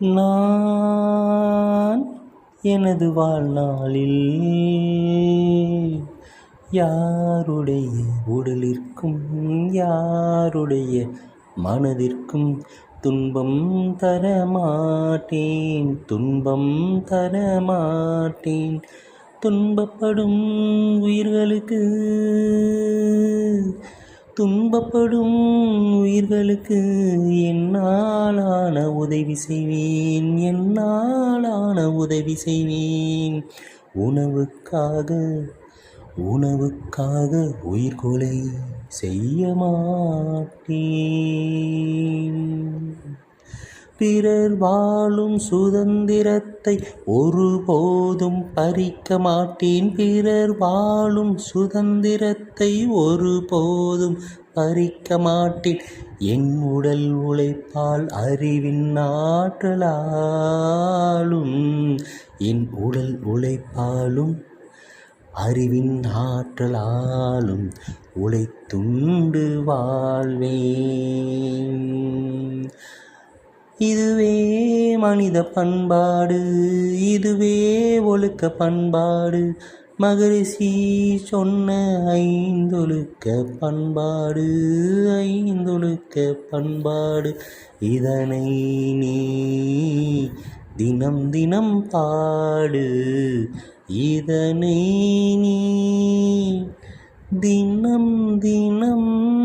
நான் எனது வாழ்நாளில் யாருடைய உடலிற்கும் யாருடைய மனதிற்கும் துன்பம் தரமாட்டேன் துன்பம் தரமாட்டேன் துன்பப்படும் உயிர்களுக்கு துன்பப்படும் உயிர்களுக்கு என்னாலான உதவி செய்வேன்? என்னாலான உதவி செய்வேன்? உணவுக்காக உணவுக்காக உயிர்கொலை செய்ய மாட்டேன். பிறர் வாழும் சுதந்திரத்தை ஒருபோதும் பறிக்க மாட்டேன். பிறர் வாழும் சுதந்திரத்தை ஒருபோதும் பறிக்க மாட்டேன். என் உடல் உழைப்பால் அறிவின் ஆற்றலாலும் என் உடல் உழைப்பாலும் அறிவின் ஆற்றலாலும் உழைத்துண்டு வாழ்வேன். இதுவே மனித பண்பாடு இதுவே ஒழுக்க பண்பாடு. மகரிஷி சொன்ன ஐந்தொழுக்க பண்பாடு ஐந்தொழுக்க பண்பாடு. இதனை நீ தினம் தினம் பாடு. இதனை நீ தினம் தினம்